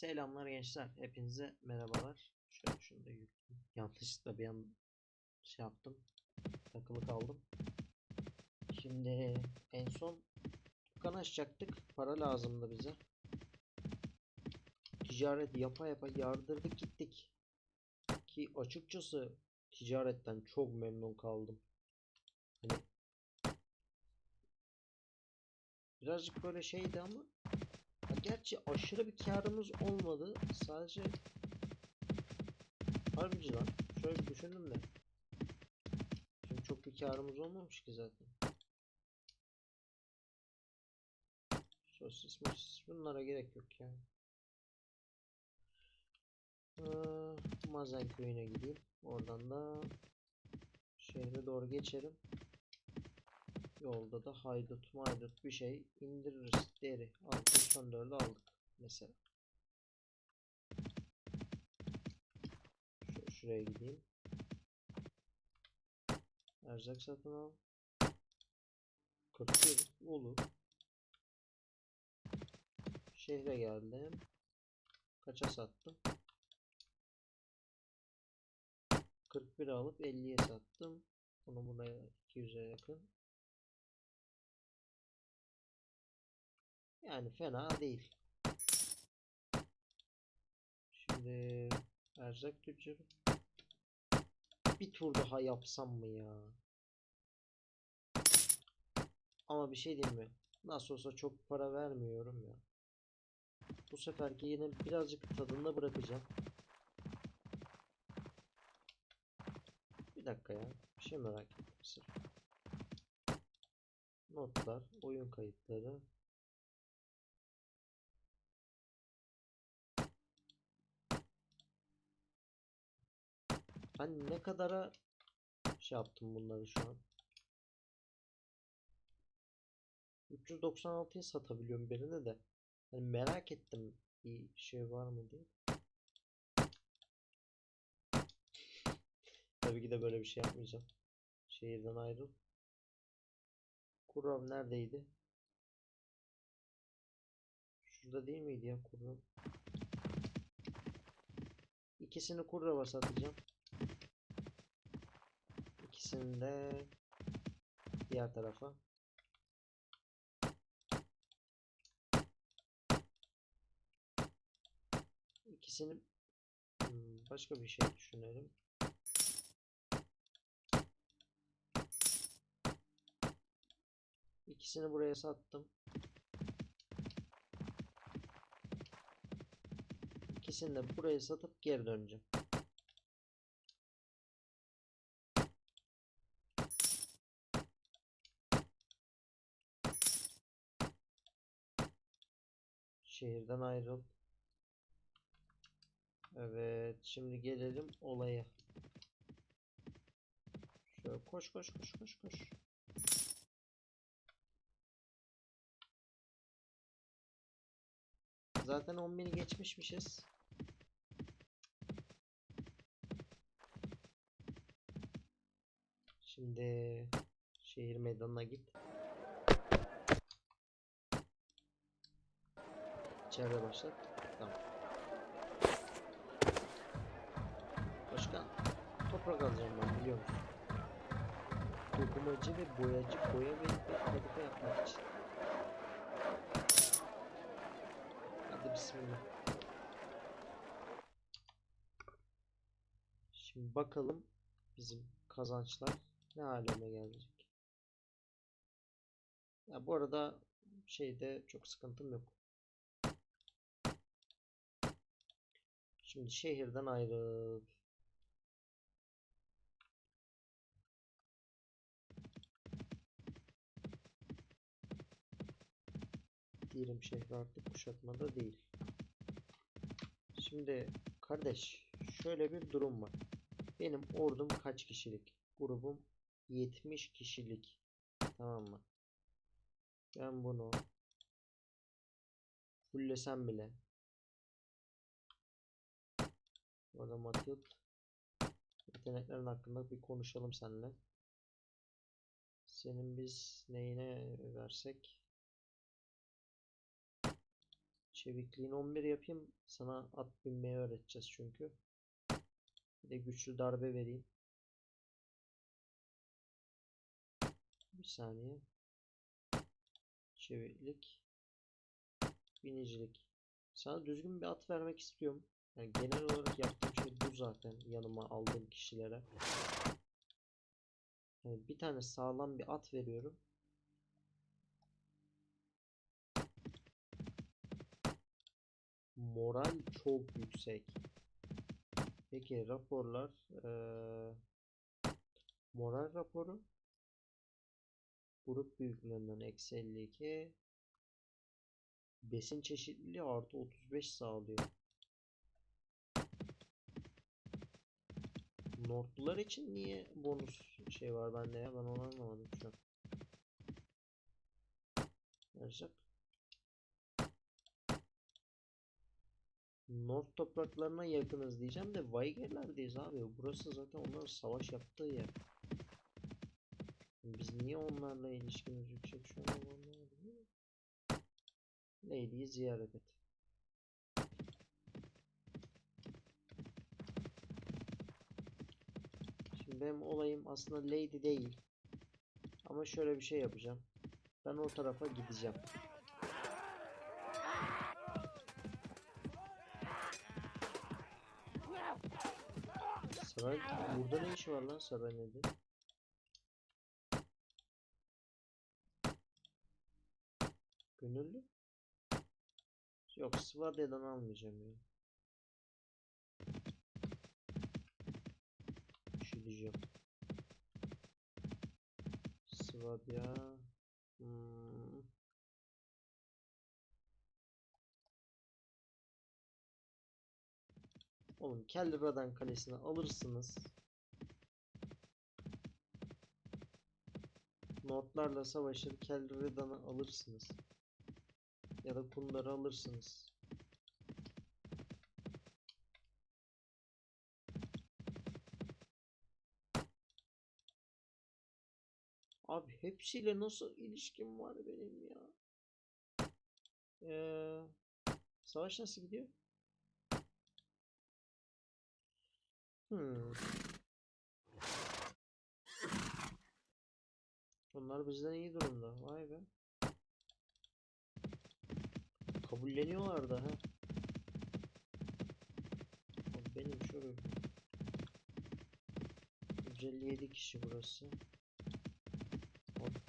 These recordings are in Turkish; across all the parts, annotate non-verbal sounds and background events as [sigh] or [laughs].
Selamlar gençler. Hepinize merhabalar. Şöyle şunu da yükleyeyim. Yanlışlıkla bir an şey yaptım. Takılı kaldım. Şimdi en son dükkan açacaktık. Para lazımdı bize. Ticaret yapa yapa yardırdık gittik. Ki açıkçası ticaretten çok memnun kaldım. Hani birazcık böyle şeydi ama gerçi aşırı bir karımız olmadı. Sadece harbici. Şöyle bir düşündüm de. Şimdi çok bir karımız olmamış ki zaten. Sosis mosis bunlara gerek yok yani. Ee, Mazen köyüne gideyim. Oradan da şehre doğru geçerim. Yolda da haydut maydut bir şey indiririz. Deri. Altın son dördü aldık. Mesela. Şöyle şuraya gideyim. Erzak satın al. 41 olur. Şehre geldim. Kaça sattım? 41 alıp 50'ye sattım. Bunu buraya 200'e yakın. Yani fena değil. Şimdi erzak tüccarı. Bir tur daha yapsam mı ya? Ama bir şey diyeyim mi? Nasıl olsa çok para vermiyorum ya. Bu seferki yine birazcık tadında bırakacağım. Bir dakika ya. Bir şey merak ettim. Notlar, oyun kayıtları. Ben ne kadara şey yaptım bunları şu an. 396'ya satabiliyorum birine de. Hani merak ettim bir şey var mı diye. [laughs] Tabii ki de böyle bir şey yapmayacağım. Şehirden ayrıl. Kurram neredeydi? Şurada değil miydi ya Kurram? İkisini Kurram'a satacağım. İkisini de diğer tarafa. İkisini Hmm, başka bir şey düşünelim. İkisini buraya sattım. İkisini de buraya satıp geri döneceğim. Şehirden ayrıl. Evet, şimdi gelelim olaya. Şöyle koş koş koş koş koş. Zaten 10.000'i geçmişmişiz. Şimdi şehir meydanına git. İçeride başlat. Tamam. Başkan, toprak alacağım ben biliyor musun? Dokumacı ve boyacı boya ve fabrika yapmak için. Hadi bismillah. Şimdi bakalım bizim kazançlar ne halime gelecek. Ya bu arada şeyde çok sıkıntım yok. Şimdi şehirden ayrıl. Diyelim şehri artık kuşatmada değil. Şimdi kardeş şöyle bir durum var. Benim ordum kaç kişilik? Grubum 70 kişilik. Tamam mı? Ben bunu fullesem bile Bu arada Matilda yeteneklerin hakkında bir konuşalım seninle. Senin biz neyine versek Çevikliğini 11 yapayım. Sana at binmeyi öğreteceğiz çünkü. Bir de güçlü darbe vereyim. Bir saniye. Çeviklik. Binicilik. Sana düzgün bir at vermek istiyorum. Yani genel olarak yaptığım şey bu zaten yanıma aldığım kişilere. Yani bir tane sağlam bir at veriyorum. Moral çok yüksek. Peki raporlar eee, moral raporu grup büyüklüğünden eksi 52 besin çeşitliliği artı 35 sağlıyor. Notlular için niye bonus şey var bende ya ben onu anlamadım şu an. Erzak. North topraklarına yakınız diyeceğim de Vaygerler'deyiz abi. Burası zaten onların savaş yaptığı yer. Biz niye onlarla ilişkimiz yüksek şu an. Lady'yi ziyaret et. Şimdi benim olayım aslında Lady değil. Ama şöyle bir şey yapacağım. Ben o tarafa gideceğim. Saray burada ne işi var lan saray nedir? Gönüllü? Yok Svadya'dan almayacağım ya. Bir diyeceğim. Svadya. Hmm. Oğlum Keldradan kalesini alırsınız. Notlarla savaşır Keldradan'ı alırsınız. Ya da Kundar'ı alırsınız. Abi hepsiyle nasıl ilişkim var benim ya? Ee, savaş nasıl gidiyor? Hmm. Onlar bizden iyi durumda. Vay be. Kabulleniyorlar da ha. Benim şöyle 157 kişi burası.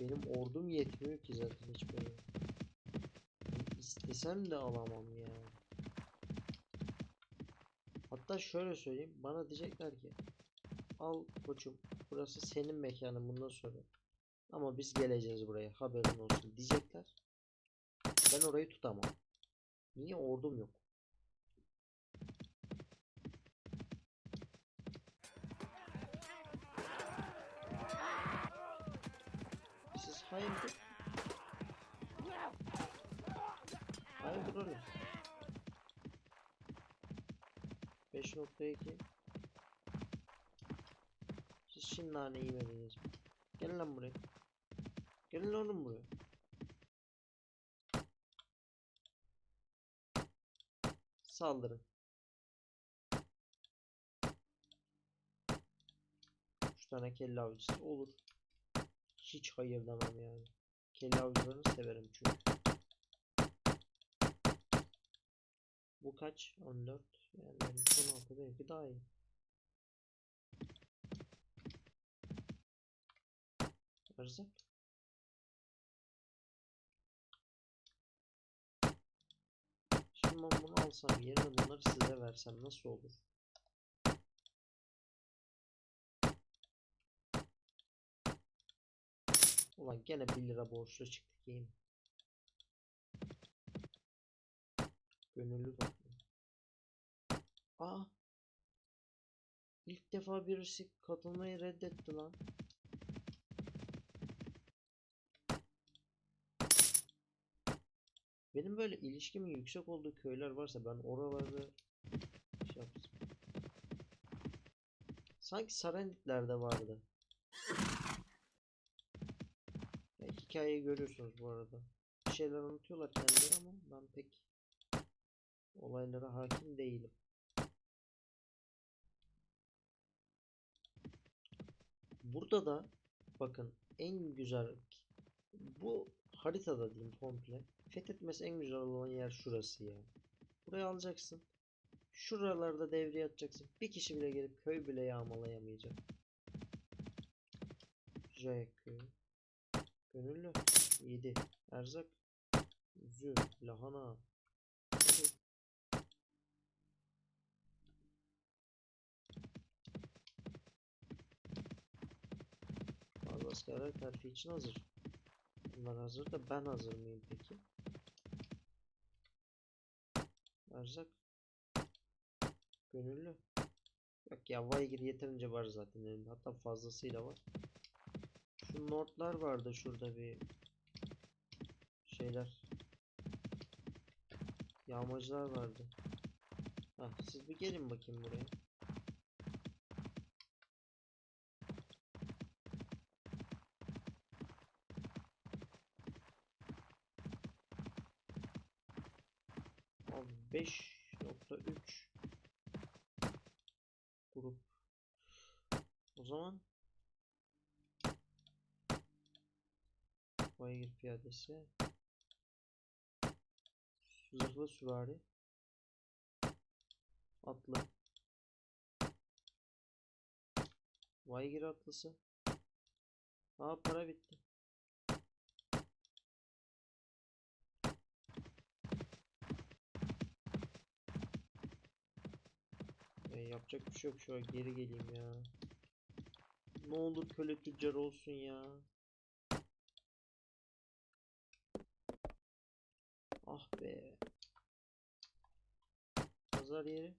Benim ordum yetmiyor ki zaten hiç böyle. İstesem de alamam ya. Hatta şöyle söyleyeyim. Bana diyecekler ki al koçum burası senin mekanın bundan sonra. Ama biz geleceğiz buraya haberin olsun diyecekler. Ben orayı tutamam. Niye ordum yok? Siz hayırdır? Hayırdır oğlum? 5.2 Siz şimdi nane yemediniz mi? Gelin lan buraya. Gelin oğlum buraya. Saldırın. Üç tane kelle avcısı olur. Hiç hayır demem yani. Kelle avcılarını severim çünkü. Kaç? 14. Yani benim 16 belki daha iyi. Erzak. Şimdi ben bunu alsam yerine bunları size versem nasıl olur? Ulan gene 1 lira borçlu çıktık yiyeyim. Gönüllü toplum. Aa. İlk defa birisi katılmayı reddetti lan. Benim böyle ilişkimin yüksek olduğu köyler varsa ben oraları şey yapsam. Sanki Sarenditler'de vardı. Ya hikayeyi görüyorsunuz bu arada. Bir şeyler anlatıyorlar kendileri ama ben pek Olaylara hakim değilim. Burada da bakın en güzel bu haritada diyeyim komple fethetmesi en güzel olan yer şurası ya. Burayı alacaksın. Şuralarda devreye atacaksın. Bir kişi bile gelip köy bile yağmalayamayacak. Jayak köyü. Gönüllü. 7. Erzak. Üzüm. Lahana. Hadi. Bazı askerler terfi için hazır. Bunlar hazır da ben hazır mıyım peki? Erzak. Gönüllü. Yok ya Vaygir yeterince var zaten elinde. Hatta fazlasıyla var. Şu notlar vardı şurada bir şeyler. Yağmacılar vardı. Hah, siz bir gelin bakayım buraya. Abi 5.3 grup. O zaman Baygır piyadesi. Zırhlı süvari. Atlı. Baygır atlısı. Aa para bitti. E, yapacak bir şey yok şu an. Geri geleyim ya. Ne olur köle tüccar olsun ya Ah be. Pazar yeri.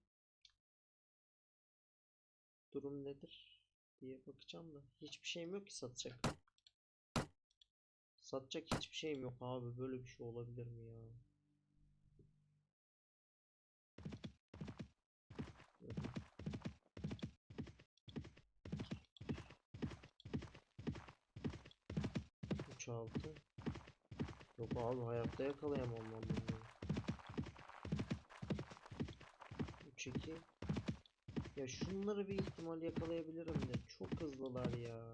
Durum nedir diye bakacağım da. Hiçbir şeyim yok ki satacak. Satacak hiçbir şeyim yok abi. Böyle bir şey olabilir mi ya? Üç altı. Abi hayatta yakalayamam ben bunları. 3-2 Ya şunları bir ihtimal yakalayabilirim de çok hızlılar ya.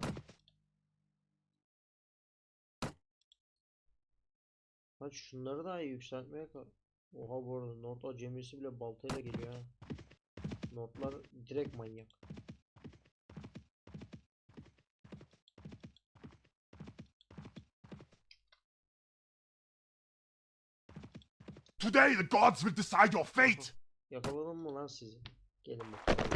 Hadi şunları daha iyi yükseltmeye. Oha bu arada Nord acemisi bile baltayla geliyor ha. Nordlar direkt manyak. Today, the gods will decide your fate. Yakaladım mı lan sizi? Gelin bakalım.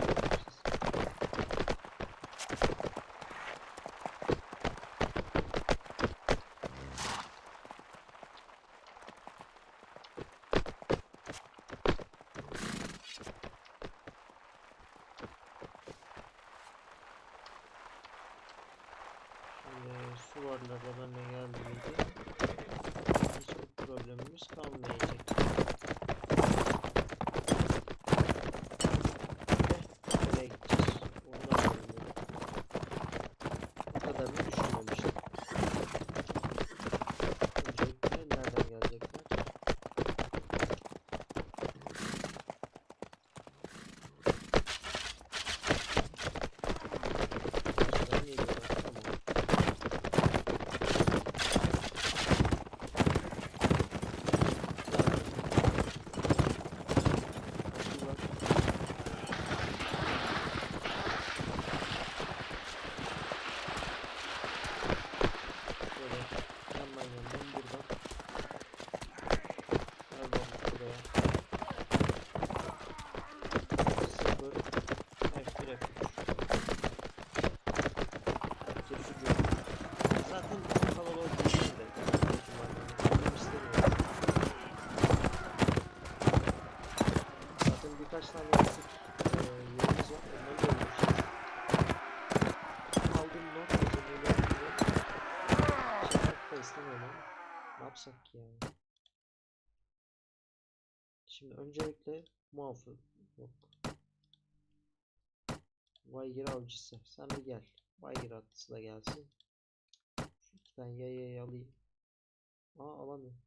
Su varlarına ne geldiğinde hiçbir problemimiz kalmayacak. Nereye gideceğiz? Onu da bilmiyorum. Bu kadarını düşünmemiştim. Öncelikle nereden gelecekler? Nereden geliyorlar? Tamam. Bakıyorlar. Böyle yandan yandan buradan. Gel bakalım buraya. Sıfır. F1 F3. F3 Zaten kalabalık değil de. Kendim istemiyorum. Zaten birkaç tane eksik eee, yerimiz var. Onları da öldüreceğiz. Aldım not. Böyle yapıyorum. Çıkmak da istemiyorum ama ne yapsak ki yani. Şimdi öncelikle muhafız yok. Vaygir avcısı. Sen bir gel. Vaygir atlısı da gelsin. Şu iki tane yayayı alayım. Aa alamıyorum.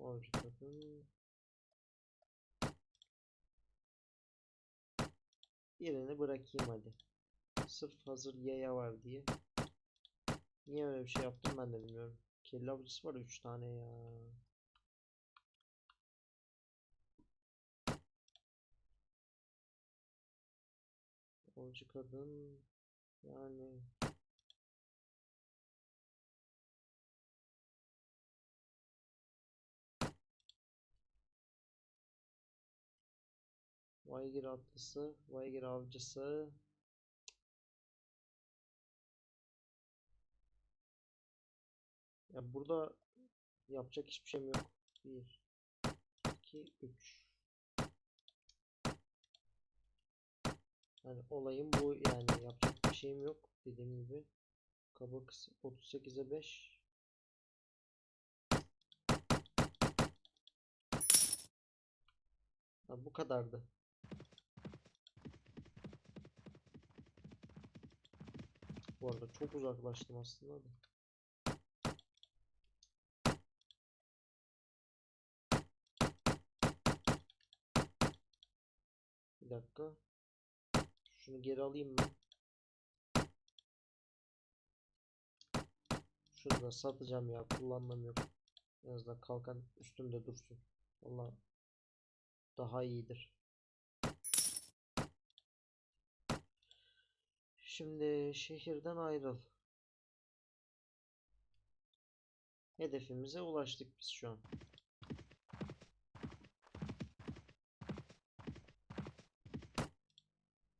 Avcı kadın. Birini bırakayım hadi. Sırf hazır yaya var diye. Niye öyle bir şey yaptım ben de bilmiyorum. Kelle avcısı var 3 tane ya. Avcı kadın yani Vaygir atlısı, Vaygir avcısı. Ya burada yapacak hiçbir şeyim yok. 1 2 3 Yani olayım bu yani yapacak bir şeyim yok dediğim gibi. Kabak 38'e 5 Ha, bu kadardı. Bu arada çok uzaklaştım aslında da. Bir dakika. Şunu geri alayım mı? Şunu da satacağım ya. Kullanmam yok. En azından kalkan üstümde dursun. Valla daha iyidir. Şimdi şehirden ayrıl. Hedefimize ulaştık biz şu an.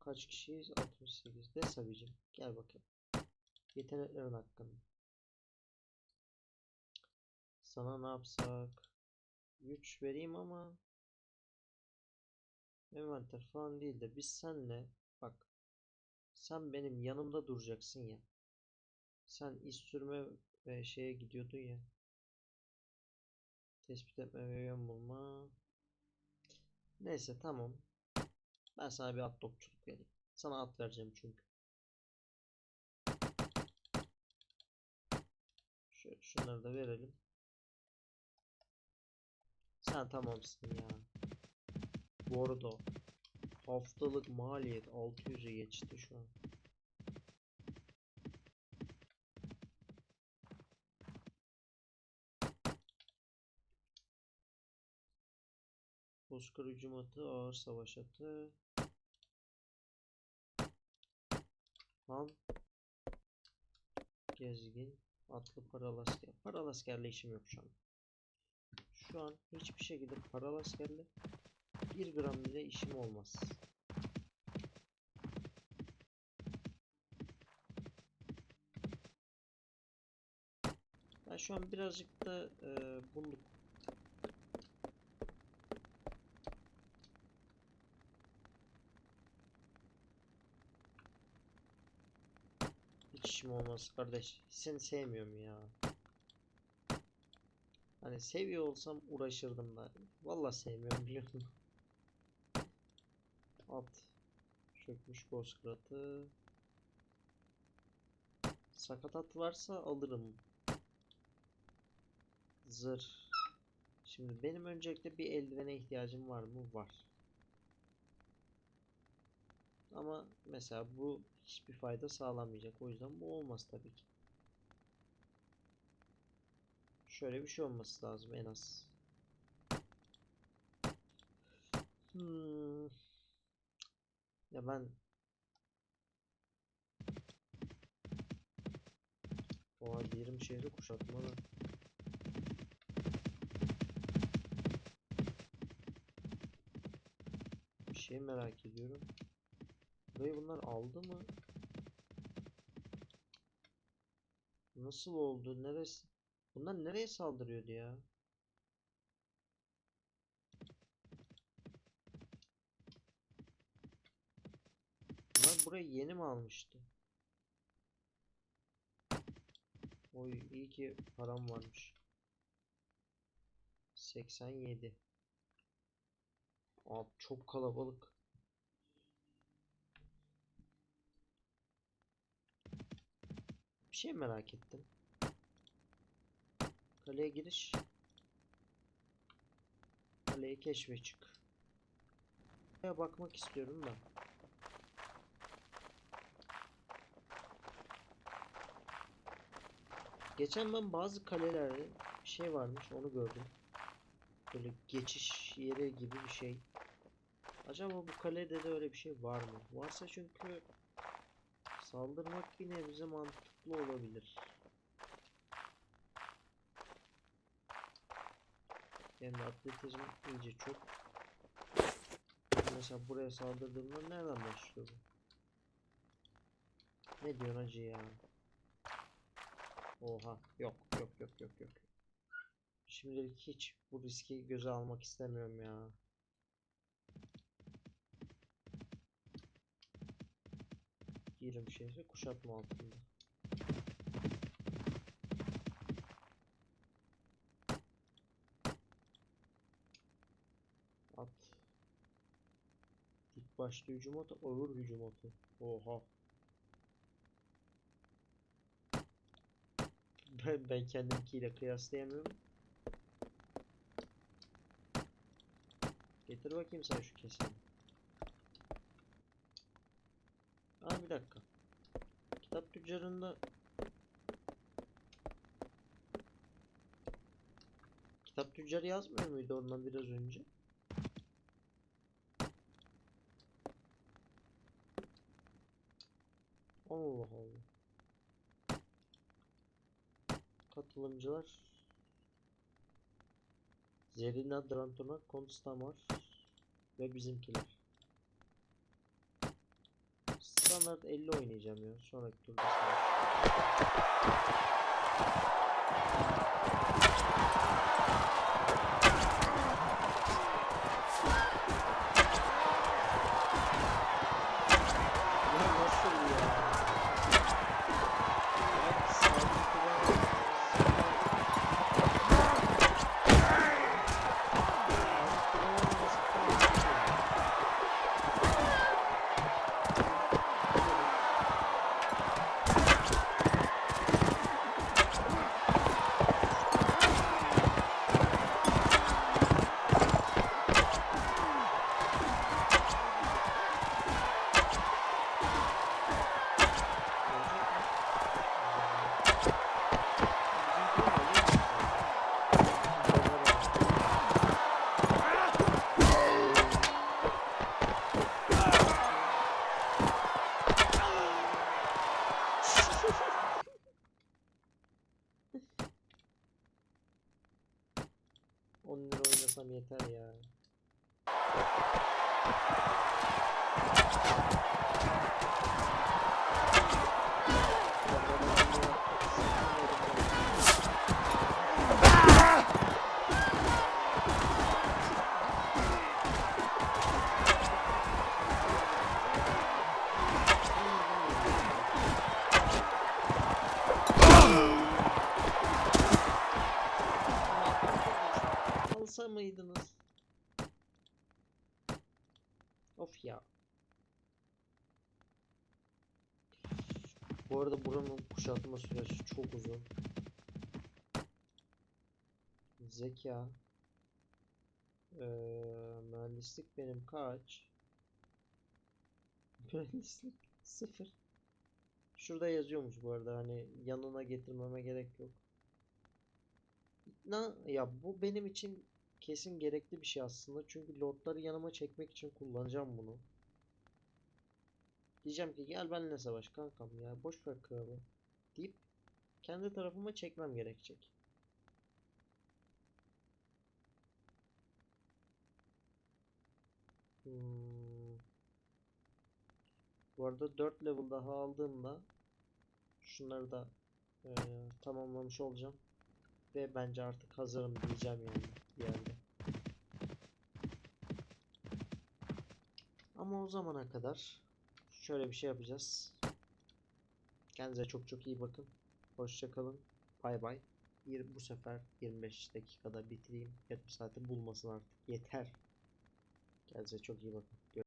Kaç kişiyiz? 68. De Sabicim. Gel bakayım. Yeteneklerin hakkında. Sana ne yapsak? Güç vereyim ama envanter falan değil de biz senle bak sen benim yanımda duracaksın ya. Sen iz sürme ve şeye gidiyordun ya. Tespit etme ve yön bulma. Neyse tamam. Ben sana bir at topçuluk vereyim. Sana at vereceğim çünkü. Şunları da verelim. Sen tamamsın ya. Bu arada haftalık maliyet 600'e geçti şu an. Bozkır hücum atı, ağır savaş atı. Han. Gezgin. Atlı paralı asker. Paralı askerle işim yok şu an. Şu an hiçbir şekilde paralı askerle bir gram bile işim olmaz. Ben şu an birazcık da e, bunluk Hiç işim olmaz kardeş. Seni sevmiyorum ya. Hani seviyor olsam uğraşırdım da. Vallahi sevmiyorum biliyorsun. At. Çökmüş bozkıratı. Sakatat varsa alırım. Zırh. Şimdi benim öncelikle bir eldivene ihtiyacım var mı? Var. Ama mesela bu hiçbir fayda sağlamayacak. O yüzden bu olmaz tabii ki. Şöyle bir şey olması lazım en az. Hmm. Ya ben o halde 20 şehri kuşatmalı. Bir şey merak ediyorum. Burayı bunlar aldı mı? Nasıl oldu? Neresi? Bunlar nereye saldırıyordu ya? Bunlar burayı yeni mi almıştı? Oy iyi ki param varmış. 87. Abi çok kalabalık. Bir şey merak ettim. Kaleye giriş. Kaleyi keşfe çık. Buraya bakmak istiyorum da. Geçen ben bazı kalelerde bir şey varmış onu gördüm. Böyle geçiş yeri gibi bir şey. Acaba bu kalede de öyle bir şey var mı? Varsa çünkü saldırmak bir nebze mantıklı olabilir. Benim de atletizm iyice çok. Mesela buraya saldırdığımda nereden başlıyor? Ne diyorsun hacı ya? Oha yok yok yok yok yok. Şimdilik hiç bu riski göze almak istemiyorum ya. Girim şehri kuşatma altında. At. Dik başlı hücum atı, ağır hücum atı. Oha. [laughs] Ben, ben kendimkiyle kıyaslayamıyorum. Getir bakayım sen şu keseni. Aa bir dakika. Kitap tüccarında Kitap tüccarı yazmıyor muydu ondan biraz önce? Katılımcılar Zerina Drantona Konstamar ve bizimkiler. Standart 50 oynayacağım ya. Sonraki turda buranın kuşatma süresi çok uzun. Zeka. Eee, mühendislik benim kaç? [laughs] Mühendislik sıfır. Şurada yazıyormuş bu arada hani yanına getirmeme gerek yok. Na, ya bu benim için kesin gerekli bir şey aslında. Çünkü lordları yanıma çekmek için kullanacağım bunu. Diyeceğim ki gel benimle savaş kankam ya boş ver kralı deyip kendi tarafıma çekmem gerekecek. Hmm. Bu arada 4 level daha aldığımda şunları da eee, tamamlamış olacağım. Ve bence artık hazırım diyeceğim yani bir yerde. Ama o zamana kadar şöyle bir şey yapacağız. Kendinize çok çok iyi bakın. Hoşça kalın. Bay bay. Bu sefer 25 dakikada bitireyim. Yarım saati bulmasın artık. Yeter. Kendinize çok iyi bakın.